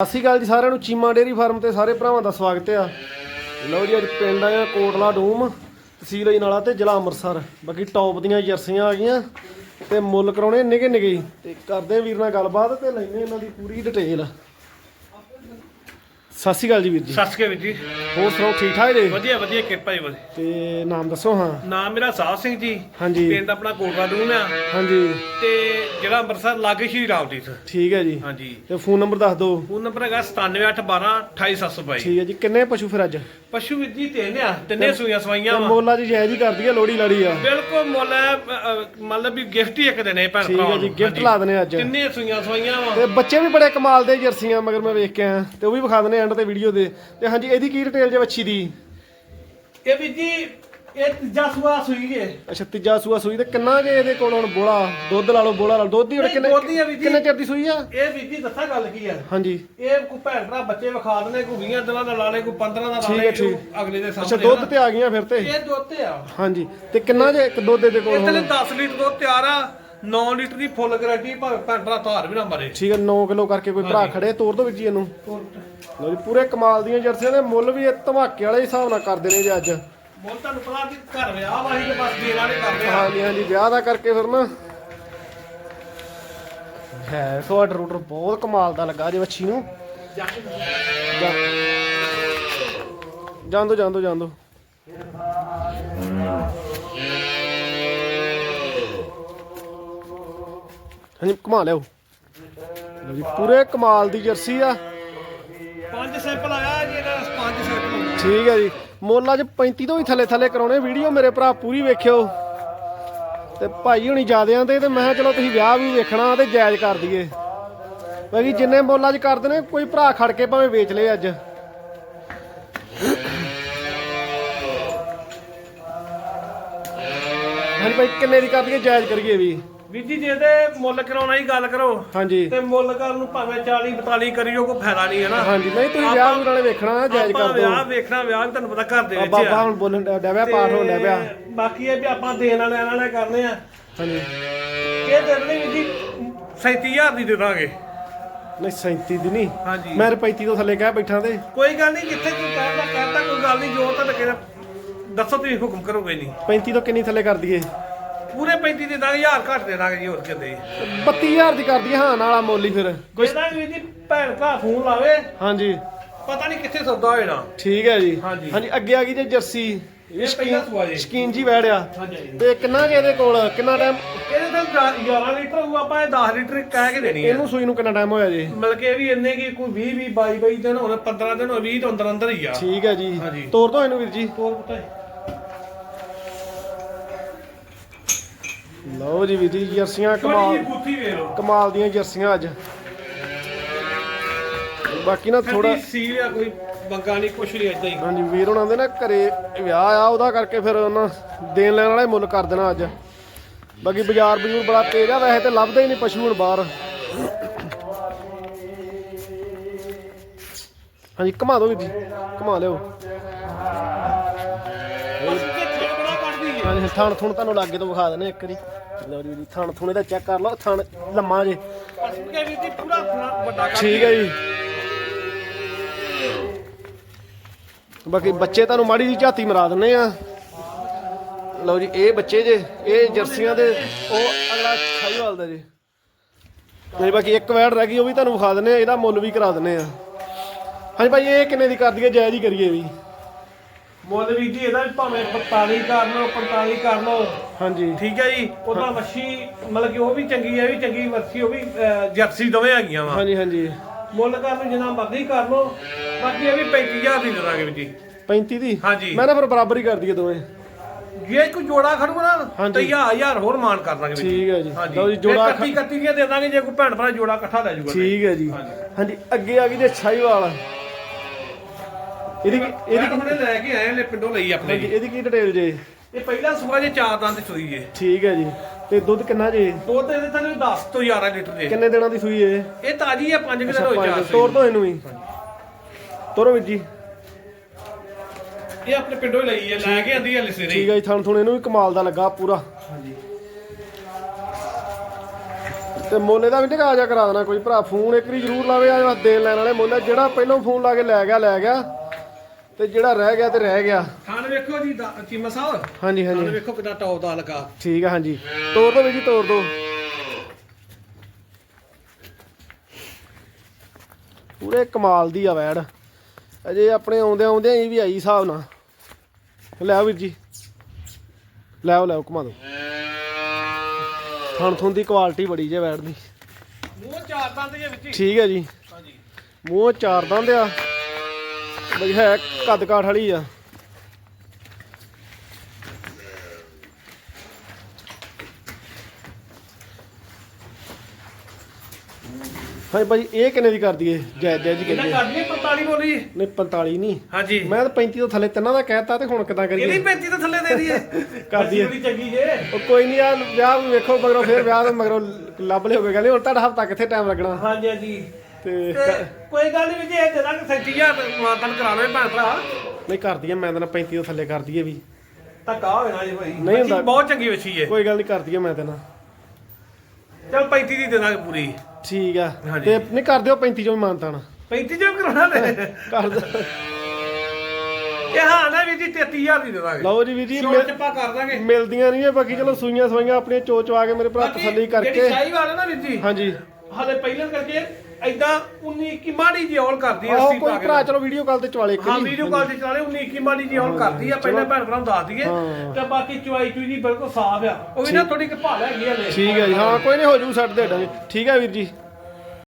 ਸਤਿ ਸ਼੍ਰੀ ਅਕਾਲ ਜੀ ਸਾਰਿਆਂ ਨੂੰ, ਚੀਮਾ ਡੇਰੀ ਫਾਰਮ ਤੇ ਸਾਰੇ ਭਰਾਵਾਂ ਦਾ ਸਵਾਗਤ ਆ। ਲਓ ਜੀ, ਅੱਜ ਪਿੰਡ ਆਇਆ ਕੋਟਲਾ ਡੂਮ, ਤਹਿਸੀਲ ਅਜਨਾਲਾ ਤੇ ਜ਼ਿਲ੍ਹਾ ਅੰਮ੍ਰਿਤਸਰ। ਬਾਕੀ ਟੌਪ ਦੀਆਂ ਜਰਸੀਆਂ ਆ ਗਈਆਂ ਤੇ ਮੁੱਲ ਕਰਾਉਣੇ ਨਿਗੇ ਨਿਗੇ ਹੀ। ਤੇ ਕਰਦੇ ਵੀਰ ਨਾਲ ਗੱਲਬਾਤ ਤੇ ਲੈਣੇ ਇਹਨਾਂ ਦੀ ਪੂਰੀ ਡਿਟੇਲ ਸਤਿ ਸ਼੍ਰੀ ਅਕਾਲ ਜੀ ਵੀਰ ਜੀ। ਸਤਿ ਸ਼੍ਰੀ ਅਕਾਲ ਵੀਰ ਜੀ। ਹੋਰ ਸੁਣਾਓ ਠੀਕ ਠਾਕ ਜੀ? ਵਧੀਆ ਵਧੀਆ ਕਿਰਪਾ ਜੀ ਵਧੀਆ। ਤੇ ਨਾਮ ਦੱਸੋ ਹਾਂ। ਨਾਮ ਮੇਰਾ ਸਾਹ ਸਿੰਘ ਜੀ। ਹਾਂਜੀ। ਪਿੰਡ ਆਪਣਾ ਕੋਟਲਾ ਡੂਮ ਆ। ਹਾਂਜੀ। ਤੇ ਜਿਹੜਾ ਅੰਮ੍ਰਿਤਸਰ ਲਾਗੇ ਸ਼੍ਰੀ ਰਾਵਦੀਸ ਠੀਕ ਹੈ ਜੀ। ਹਾਂਜੀ। ਤੇ ਫੋਨ ਨੰਬਰ ਦੱਸ ਦਿਓ। ਫੋਨ ਨੰਬਰ ਹੈਗਾ 97812 28722 ਠੀਕ ਹੈ ਜੀ। ਕਿੰਨੇ ਪਸ਼ੂ ਫਿਰ ਅੱਜ? ਪਸ਼ੂ ਵੀਰ ਜੀ ਤਿੰਨ ਆ ਤਿੰਨੇ ਸੂਈਆਂ ਸਵਾਈਆਂ ਵਾ। ਮੋਲਾ ਜੀ ਜਾਇਜ਼ ਹੀ ਕਰਦੀ ਆ ਲੋੜੀ ਲਾੜੀ ਆ। ਬਿਲਕੁਲ ਮੁੱਲ ਹੈ, ਅ, ਅ, ਮਤਲਬ ਵੀ ਗਿਫਟ ਹੀ ਇੱਕ ਦੇਣੇ ਭੈਣ ਠੀਕ ਭਰਾਵਾਂ ਹੈ ਜੀ ਨੂੰ। ਗਿਫਟ ਹਾਂਜੀ। ਲਾ ਦਨੇ ਅੱਜ। ਤਿੰਨੇ ਸੂਈਆਂ ਸਵਾਈਆਂ ਵਾ। ਤੇ ਬੱਚੇ ਵੀ ਬੜੇ ਕਮਾਲ ਦੇ ਜਰਸੀਆਂ ਮਗਰ ਮੈਂ ਵੇਖ ਕੇ ਆਇਆ ਤੇ ਉਹ ਵੀ ਵਿਖਾ ਦਨੇ ਐਂਡ ਤੇ ਵੀਡੀਓ ਦੇ। ਤੇ ਹਾਂਜੀ ਇਹਦੀ ਕੀ ਡਿਟੇਲ ਜੇ ਵੱਛੀ ਦੀ? ਇਹ ਵੀਰ ਜੀ ਇਹ ਤੀਜਾ ਸੂਆ ਸੂਈ ਜੇ ਅੱਛਾ ਤੀਜਾ ਸੂਆ ਸੂਈ ਤੇ ਕਿੰਨਾ ਜੇ ਇਹਦੇ ਕੋਲ ਹੁਣ ਬੋਲਾ? ਦੁੱਧ ਲਾ ਲਓ ਬੋਲਾ ਲਾ ਲਓ। ਦੁੱਧ ਹੀ ਹੁਣ ਨਹੀਂ, ਕਿੰਨੇ ਦੁੱਧ ਹੀ ਆ ਵੀਰ ਜੀ। ਕਿੰਨੇ ਚਿਰ ਦੀ ਸੂਈ ਆ? ਇਹ ਵੀਰ ਜੀ ਦੱਸਾਂ ਗੱਲ ਕੀ ਆ। ਹਾਂਜੀ। ਇਹ ਕੋ ਭੈਣ ਭਰਾ ਬੱਚੇ ਵਿਖਾ ਦਨੇ ਕੋ 20 ਦਿਨਾਂ ਦਾ ਲਾ ਲੇ ਕੋ 15 ਦਾ ਠੀਕ ਹੈ, ਲੇ ਠੀਕ। ਕੋ ਅਗਲੇ ਦੇ ਅੱਛਾ ਸਾਹਮਣੇ ਦੁੱਧ। ਤੇ ਆ ਗਈਆਂ ਫਿਰ ਤੇ? ਇਹ ਦੁੱਧ ਤੇ ਆ। ਹਾਂਜੀ। ਤੇ ਕਿੰਨਾ ਜੇ ਇੱਕ ਦੁੱਧ ਦੇ ਕੋਲ ਇਹ ਹੁਣ? 10 ਲੀਟਰ ਦੁੱਧ ਤਿਆਰ ਆ। 9 ਲੀਟਰ ਦੀ ਫੁੱਲ ਗਾਰੰਟੀ ਭਾਵੇਂ ਭੈਣ ਭਰਾ ਧਾਰ ਵੀ ਨਾ ਮਰੇ। ਠੀਕ ਹੈ 9 ਕਿਲੋ ਕਰਕੇ ਕੋਈ ਭਰਾ ਖੜੇ ਤੋੜ ਦੋ ਵਿੱਚ ਜੀ ਇਹਨੂੰ। ਲਓ ਜੀ ਪੂਰੇ ਕਮਾਲ ਦੀਆਂ ਜਰਸੀਆਂ ਨੇ। ਮੁੱਲ ਵੀ ਇਹ ਧਮਾਕੇ ਵਾਲੇ ਹਿਸਾਬ ਨਾਲ ਕਰਦੇ ਨੇ ਜੀ ਅੱਜ। ਮੁੱਲ ਤੁਹਾਨੂੰ ਪਤਾ ਕਿ ਘਰ ਵਿਆਹ ਵਾਹੀ ਤੇ ਬਸ ਦੇਣ ਵਾਲੇ ਕਰਦੇ ਆ ਹਾਂਜੀ ਹਾਂਜੀ ਵਿਆਹ ਦਾ ਕਰਕੇ ਫਿਰ ਨਾ। ਹੈ ਸੋ ਆਰਡਰ ਰੂਟਰ ਬਹੁਤ ਕਮਾਲ ਦਾ ਲੱਗਾ ਜੇ ਵੱਛੀ ਨੂੰ। ਜਾ- ਜਾਂਦੋ ਜਾਂਦੋ ਜਾਂਦੋ। ਹਾਂਜੀ ਘੁਮਾ ਲਿਓ ਲਓ ਜੀ ਪੂਰੇ ਕਮਾਲ ਦੀ ਜਰਸੀ ਆ। ਪੰਜ ਸੈਂਪਲ ਆਇਆ ਜੀ ਇਹਦਾ ਪੰਜ ਸੈਂਪਲ। ਠੀਕ ਹੈ ਜੀ। ਮੁੱਲ ਅੱਜ 35 ਤੋਂ ਵੀ ਥੱਲੇ ਥੱਲੇ ਕਰਾਉਣੇ। ਵੀਡੀਓ ਮੇਰੇ ਭਰਾ ਪੂਰੀ ਵੇਖਿਓ। ਤੇ ਭਾਈ ਹੁਣੀ ਜਿਆਦਿਆਂ ਤੇ ਤੇ ਮੈਂ ਕਿਹਾ ਚਲੋ ਤੁਸੀਂ ਵਿਆਹ ਵੀ ਵੇਖਣਾ ਤੇ ਜਾਇਜ਼ ਕਰ ਦਈਏ। ਬਾਕੀ ਜਿੰਨੇ ਮੁੱਲ ਅੱਜ ਕਰਦੇ ਨੇ ਕੋਈ ਭਰਾ ਖੜ ਕੇ ਭਾਵੇਂ ਵੇਚ ਲਏ ਅੱਜ। ਹਾਂਜੀ ਭਾਈ, ਕਿੰਨੇ ਦੀ ਕਰ ਦਈਏ, ਜਾਇਜ਼ ਕਰੀਏ ਵੀ। ਵੀਰ ਜੀ ਜੇ ਤੇ ਮੁੱਲ ਕਰਾਉਣਾ ਹੀ ਗੱਲ ਕਰੋ ਹਾਂਜੀ। ਤੇ ਮੁੱਲ ਕਰਨ ਨੂੰ ਭਾਵੇਂ 40 42 ਕਰਿਓ ਕੋਈ ਫਾਇਦਾ ਨਹੀਂ ਹੈ ਨਾ। ਹਾਂਜੀ ਨਹੀਂ ਤੁਸੀਂ ਵਿਆਹ ਵੀ ਨਾਲੇ ਵੇਖਣਾ ਜਾਇਜ਼ ਆਪਾਂ ਕਰ ਵਿਆਹ ਦਿਓ ਵੇਖਣਾ ਵਿਆਹ ਵੀ ਤੁਹਾਨੂੰ ਪਤਾ ਘਰ ਦੇ ਆ ਵਿੱਚ ਬਾਬਾ ਹੁਣ ਬੋਲਣ ਡਿਆ ਪਾਠ ਹੋਣ ਡਿਆ ਤੇ ਬਾਕੀ ਇਹ ਵੀ ਆਪਾਂ ਦੇਣ ਵਾਲੇ ਵਾਲੇ ਕਰਨੇ ਆ। ਹਾਂਜੀ। ਇਹ ਦੇ ਦੇਣੀ ਵੀਰ ਜੀ 37000 ਦੀ ਦੇ ਦਾਂਗੇ। ਨਹੀਂ 37 ਦੀ ਨਹੀਂ। ਹਾਂਜੀ। ਮੈਂ 35 ਤੋਂ ਥੱਲੇ ਕਹਿ ਬੈਠਾ ਤੇ। ਕੋਈ ਗੱਲ ਨਹੀਂ ਜਿੱਥੇ ਕੋਈ ਕਹਿੰਦਾ ਕਹਿੰਦਾ ਕੋਈ ਗੱਲ ਨਹੀਂ ਜੋ ਤਾਂ ਦੱਸੋ ਤੁਸੀਂ ਹੁਕਮ ਕਰੋ ਕੋਈ ਨਹੀਂ। 35 ਤੋਂ ਕਿੰਨੀ ਥੱਲੇ ਕਰ ਦਈਏ? ਪੂਰੇ 35 ਦੇ ਦਾਂਗੇ 1000 ਘੱਟ ਦੇ ਦਾਂਗੇ ਜੀ ਹੋਰ ਕਿਤੇ 32000 ਦੀ ਕਰ ਦਈਏ ਹਾਂ ਨਾਲਾ ਮੁੱਲ ਹੀ ਫਿਰ। ਕੋਈ ਤਾਂ ਵੀ ਜੀ ਭੈਣ ਭਰਾ ਫੋਨ ਲਾਵੇ। ਹਾਂਜੀ। ਪਤਾ ਨਹੀਂ ਕਿੱਥੇ ਸੌਦਾ ਹੋ ਜਾਣਾ ਠੀਕ ਹੈ ਜੀ। ਹਾਂਜੀ। ਹਾਂਜੀ ਅੱਗੇ ਆ ਗਈ ਜੇ ਜਰਸੀ। ਇਹ ਇਹ ਪਹਿਲਾ ਸੂਆ ਜੀ। ਸ਼ਕੀਨ ਜੀ ਵੜਿਆ ਹਾਂਜੀ ਤੇ ਕਿੰਨਾ ਕੁ ਇਹਦੇ ਕੋਲ ਕਿੰਨਾ ਟਾਈਮ ਇਹਦੇ ਤਾਂ 11 ਲੀਟਰ ਹੋਊ ਆਪਾਂ ਇਹ 10 ਲੀਟਰ ਕਹਿ ਕੇ ਦੇਣੀ ਹੈ ਇਹਨੂੰ ਸੂਈ ਨੂੰ ਕਿੰਨਾ ਟਾਈਮ ਹੋਇਆ ਜੀ? ਮਿਲ ਕੇ ਵੀ ਇੰਨੇ ਕੀ ਕੋਈ 20 20 22 22 ਦਿਨ ਹੋਣ 15 ਦਿਨ ਹੋਣ 20 ਤੋਂ ਅੰਦਰ ਅੰਦਰ ਹੀ ਆ। ਠੀਕ ਹੈ ਜੀ। ਹਾਂਜੀ। ਤੋਰ ਦੋ ਇਹਨੂੰ ਵੀਰ ਜੀ। ਹੋਰ ਪਤਾ। ਹੈ ਲਓ ਜੀ ਵੀਰ ਜੀ ਜਰਸੀਆਂ ਕਮਾਲ ਜਿਹੀ ਬੂਥੀ ਵੇਖ ਲਓ। ਕਮਾਲ ਦੀਆਂ ਜਰਸੀਆਂ ਅੱਜ। ਬਾਕੀ ਨਾ ਥੋੜਾ ਸੀਲ ਆ ਕੋਈ ਬੰਗਾ ਨਹੀਂ ਕੁਛ ਨਹੀਂ ਏਦਾਂ ਹੀ। ਹਾਂਜੀ ਵੀਰ ਉਹਨਾਂ ਦੇ ਨਾ ਘਰੇ ਵਿਆਹ ਆ ਉਹਦਾ ਕਰਕੇ ਫਿਰ ਉਹਨਾਂ ਦੇਣ ਲੈਣ ਵਾਲੇ ਮੁੱਲ ਕਰ ਦੇਣਾ ਅੱਜ। ਬਾਕੀ ਬਾਜ਼ਾਰ ਬਜ਼ੂਰ ਬੜਾ ਤੇਜ਼ ਆ ਵੈਸੇ ਤੇ ਲੱਭਦੇ ਹੀ ਨਹੀਂ ਪਸ਼ੂ ਹੁਣ ਬਾਹਰ। ਹਾਂਜੀ ਘੁਮਾ ਦਿਓ ਵੀਰ ਜੀ ਘੁਮਾ ਲਿਓ। ਹਾਂਜੀ ਥਣ ਥੁਣ ਤੁਹਾਨੂੰ ਲਾਗੇ ਤੋਂ ਵਿਖਾ ਦਿੰਦੇ ਇੱਕ ਵਾਰੀ। ਲਓ ਜੀ ਵੀਰ ਜੀ, ਥਣ ਥੁਣੇ ਦਾ ਚੈੱਕ ਕਰ ਲਓ, ਥਣ ਲੰਮਾ ਜੇ। ਬਸ ਵੀ ਜੀ ਪੂਰਾ ਵੱਡਾ ਠੀਕ ਹੈ ਜੀ। ਬਾਕੀ ਬੱਚੇ ਤੁਹਾਨੂੰ ਮਾੜੀ ਜੀ ਝਾਤੀ ਮਰਾ ਦਿੰਨੇ ਆ। ਲਓ ਜੀ, ਇਹ ਬੱਚੇ ਜੇ, ਇਹ ਜਰਸੀਆਂ ਦੇ, ਉਹ ਅਗਲਾ ਛਾਈਵਾਲ ਦਾ ਜੀ। ਮੇਰੀ ਬਾਕੀ ਇੱਕ ਵੈੜ ਰਹਿ ਗਈ, ਉਹ ਵੀ ਤੁਹਾਨੂੰ ਵਿਖਾ ਦਿੰਨੇ ਆ, ਇਹਦਾ ਮੁੱਲ ਵੀ ਕਰਾ ਦਿੰਨੇ ਆ। ਹਾਂਜੀ ਭਾਈ, ਇਹ ਕਿੰਨੇ ਦੀ ਕਰ ਦਈਏ ਜਾਇਜ਼ ਹੀ ਕਰੀਏ ਵੀ। ਮੁੱਲ ਵੀ ਜੀ ਇਹਦਾ ਵੀ ਭਾਵੇਂ 45 ਕਰ ਲਓ 45 ਕਰ ਲਓ। ਹਾਂਜੀ। ਠੀਕ ਹੈ ਜੀ? ਉਹਦਾ ਵੱਛੀ ਮਤਲਬ ਕਿ ਉਹ ਵੀ ਚੰਗੀ ਹੈ ਵੀ ਚੰਗੀ ਵੱਛੀ ਉਹ ਵੀ ਜਰਸੀ ਦੋਵੇਂ ਹੈਗੀਆਂ ਵਾ। ਹਾਂਜੀ ਹਾਂਜੀ। ਮੁੱਲ ਕਰ ਲਓ ਜਿੰਨਾ ਮਰਜ਼ੀ ਕਰ ਲਓ। ਬਾਕੀ ਇਹ ਵੀ 35000 ਦੀ ਦਾਂਗੇ ਵੀ ਜੀ। 35 ਦੀ? ਹਾਂਜੀ। ਮੈਂ ਨਾ ਫਿਰ ਬਰਾਬਰ ਕਰ ਦਈਏ ਦੋਵੇਂ। ਜੇ ਕੋਈ ਜੋੜਾ ਖੜੂਗਾ ਨਾ। ਤੇ 1000 ਹੋਰ ਮਾਨ ਕਰ ਦਾਂਗੇ ਠੀਕ ਹੈ ਜੀ। ਲਓ ਜੀ ਜੋੜਾ ਕੱਤੀ ਕੱਤੀ ਦੀਆਂ ਦੇ ਦਾਂਗੇ ਜੇ ਕੋਈ ਭੈਣ ਭਰਾ ਜੋੜਾ ਇਕੱਠਾ ਲੈ ਜਾਊਗਾ। ਠੀਕ ਹੈ ਜੀ। ਹਾਂਜੀ। ਹਾਂਜੀ ਅੱਗੇ ਆ ਗਈ ਜੇ ਛਾਈਵਾਲ ਇਹਦੀ ਇਹਦੀ ਇਹਦੀ ਹੁਣੇ ਲੈ ਕੇ ਆਏ ਲੈ ਪਿੰਡੋਂ ਲਈ ਆਪਣੇ ਜੀ। ਇਹਦੀ ਕੀ ਡਿਟੇਲ ਜੇ? ਇਹ ਪਹਿਲਾ ਸੂਆ ਜੇ ਚਾਰ ਦੰਦ ਸੂਈ ਜੇ ਠੀਕ ਹੈ ਜੀ। ਤੇ ਦੁੱਧ ਕਿੰਨਾ ਜੇ? ਦੁੱਧ ਇਹਦੇ ਤਾਂ 10 ਤੋਂ 11 ਲੀਟਰ ਦੇ ਕਿੰਨੇ ਦਿਨਾਂ ਦੀ ਸੂਈ ਏ? ਇਹ ਤਾਜੀ ਹੈ 5 ਕਿਲੋ ਹੋਈ ਚਾਰ ਤੋਰ ਦੋ ਇਹਨੂੰ ਵੀ। ਤੋਰੋ ਵੀਰ ਜੀ। ਇਹ ਆਪਣੇ ਪਿੰਡੋਂ ਹੀ ਲਈ ਹੈ ਲੈ ਕੇ ਆਂਦੀ ਹੈ। ਲਿਸੇ ਠੀਕ ਹੈ ਜੀ ਥਣ ਥੁਣ ਇਹਨੂੰ ਵੀ ਕਮਾਲ ਦਾ ਲੱਗਾ ਪੂਰਾ। ਹਾਂਜੀ। ਤੇ ਮੋਲੇ ਦਾ ਵੀ ਨਿਕਾ ਜਾ ਕਰਾ ਦੇਣਾ ਕੋਈ ਭਰਾ ਫੋਨ ਇੱਕ ਵਾਰੀ ਜ਼ਰੂਰ ਲਾਵੇ ਆ ਦੇਣ ਲੈਣ ਵਾਲੇ ਮੋਲੇ ਜਿਹੜਾ ਪਹਿਲਾਂ ਫੋਨ ਲਾ ਕੇ ਲੈ ਗਿਆ ਲੈ ਗਿਆ। ਤੇ ਜਿਹੜਾ ਰਹਿ ਗਿਆ ਤੇ ਰਹਿ ਗਿਆ। ਖਾਣ ਵੇਖੋ ਜੀ ਦਾ- ਚੀਮਾ ਸਾਹਿਬ। ਹਾਂਜੀ ਖਾਣ ਹਾਂਜੀ ਵੇਖੋ ਕਿੰਨਾ ਟੌਪ ਦਾ ਲੱਗਾ। ਠੀਕ ਆ ਹਾਂਜੀ। ਤੋੜ ਦੋ ਵੀ ਜੀ ਤੋੜ ਦੋ। ਪੂਰੇ ਕਮਾਲ ਦੀ ਆ ਵੈੜ। ਅਜੇ ਆਪਣੇ ਆਉਂਦੇ ਆਉਂਦੇ ਹੀ ਵੀ ਆਈ ਹਿਸਾਬ ਨਾਲ। ਲੈ ਆਓ ਵੀਰ ਜੀ। ਲੈ ਆਓ ਲੈ ਆਓ ਘੁਮਾ ਦੋ। ਥਣ ਥੁਣ ਦੀ ਕੁਆਲਿਟੀ ਬੜੀ ਜੇ ਵੈੜ ਦੀ। ਮੂੰਹ ਚਾਰ ਦੰਦ ਜੇ ਵਿੱਚ ਹੀ। ਠੀਕ ਹੈ ਜੀ। ਹਾਂਜੀ। ਮੂੰਹ ਚਾਰ ਦੰਦ ਆ। ਬਈ ਹੈ ਕੱਦ ਕਾਠ ਵਾਲੀ ਆ। ਹਾਂ ਭਾਈ ਇਹ ਕਿੰਨੇ ਦੀ ਕਰ ਦਈਏ ਜੈ ਜੈ ਜੀ ਇਹਨਾਂ ਕਹਿੰਦੇ ਕਰ ਲਈ 45 ਬੋਲੀ। ਨਹੀਂ 45 ਨਹੀਂ। ਹਾਂਜੀ। ਮੈਂ ਤਾਂ 35 ਤੋਂ ਥੱਲੇ ਤਿੰਨਾਂ ਦਾ ਕਹਿਤਾ ਤੇ ਹੁਣ ਕਿਦਾਂ ਇਹਦੀ ਕਰੀਏ 35 ਤੋਂ ਥੱਲੇ ਦੇ ਦਈਏ। ਕਰ ਦਈਏ। ਬੜੀ ਚੰਗੀ ਜੇ। ਉਹ ਕੋਈ ਨਹੀਂ ਆ ਵਿਆਹ ਵੀ ਵੇਖੋ ਮਗਰੋਂ ਫੇਰ ਵਿਆਹ ਤੋਂ ਮਗਰੋਂ ਲੱਭ ਲਿਓ ਕੋਈ ਗੱਲ ਨਹੀਂ ਹੁਣ ਤੁਹਾਡਾ ਹਫਤਾ ਕਿੱਥੇ ਟਾਈਮ ਲੱਗਣਾ? ਹਾਂਜੀ ਹਾਂਜੀ। ਤੇ ਤੇ ਕੋਈ ਗੱਲ ਨਹੀਂ ਵੀ ਜੇ ਜਦਾਂ ਸੈਂਟੀ ਜਾਂ ਮਾਤਨ ਕਰਾ ਲਵੇ ਭੈਣ ਭਰਾ। ਨਹੀਂ ਕਰ ਦਈਏ ਮੈਂ ਤਾਂ ਨਾ 35 ਤੋਂ ਥੱਲੇ ਕਰ ਦਈਏ ਵੀ। ਧੱਕਾ ਹੋਵੇ ਨਾ ਜੀ ਭਾਈ। ਨਹੀਂ ਹੁੰਦਾ। ਬੱਚੀ ਬਹੁਤ ਚੰਗੀ ਵੱਛੀ ਹੈ ਕੋਈ ਗੱਲ ਨਹੀਂ ਕਰ ਦਈਏ ਮੈਂ ਤਾਂ ਨਾ। ਚਲ 35 ਦੀ ਦੇ ਦਾਂਗੇ ਪੂਰੀ। ਠੀਕ ਆ। ਹਾਂਜੀ। ਤੇ ਨਹੀਂ ਕਰ ਦਿਓ 35 ਚੋਂ ਵੀ ਮਾਨਤਾ ਨਾ। 35 ਜੋ ਕਰਾਉਣਾ ਤੇ। ਕਰ ਦੋ ਇਹ ਹਾਂ ਨਾ ਵੀ ਜੀ 33000 ਦੀ ਦੇ ਦਾਂਗੇ ਲਓ ਜੀ ਵੀਰ ਜੀ ਛੋਟ ਮਿਲ- ਚੱਪਾ ਕਰ ਦਾਂਗੇ। ਮਿਲਦੀਆਂ ਨਹੀਂ ਆ ਬਾਕੀ ਚਲੋ ਸੂਈਆਂ ਸਵਾਈਆਂ ਆਪਣੀਆਂ ਚੋਚ ਆ ਕੇ ਮੇਰੇ ਭਰਾ ਬਾਕੀ ਤਸੱਲੀ ਜਿਹੜੀ ਕਰਕੇ ਸ਼ਾਹੀ ਵਾਲਾ ਨਾ ਵੀਰ ਜੀ ਹਾਂਜੀ। ਹਾਲੇ ਪਹਿਲਾਂ ਕਰਕੇ ਐਦਾਂ 19 ਕੀ ਮਾੜੀ ਜੀ ਹੌਲ ਕਰਦੀ ਐ ਆਹੋ ਅਸੀਂ ਕੋਈ ਭਰਾ ਚਲੋ ਵੀਡੀਓ ਕਾਲ ਤੇ ਚਵਾਲੇ ਇੱਕ ਹਾਂ। ਵੀਡੀਓ ਕਾਲ ਤੇ ਚਾਲੇ 19 ਕੀ ਮਾੜੀ ਜੀ ਹੌਲ ਕਰਦੀ ਆ ਪਹਿਲਾਂ ਭੈਣ ਭਰਾ ਨੂੰ ਦੱਸ ਦਈਏ ਹਾਂ। ਤੇ ਬਾਕੀ ਚੁਆਈ ਚੁਈ ਦੀ ਬਿਲਕੁਲ ਸਾਫ਼ ਆ। ਉਹ ਵੀ ਨਾ ਥੋੜੀ ਕਿ ਭਾਲ ਹੈਗੀ ਆ ਲੈ ਠੀਕ ਹੈ ਜੀ ਹਾਂ ਕੋਈ ਨਹੀਂ ਹੋ ਜੂ ਛੱਡ ਦੇ ਦਾਂਗੇ। ਠੀਕ ਹੈ ਵੀਰ ਜੀ।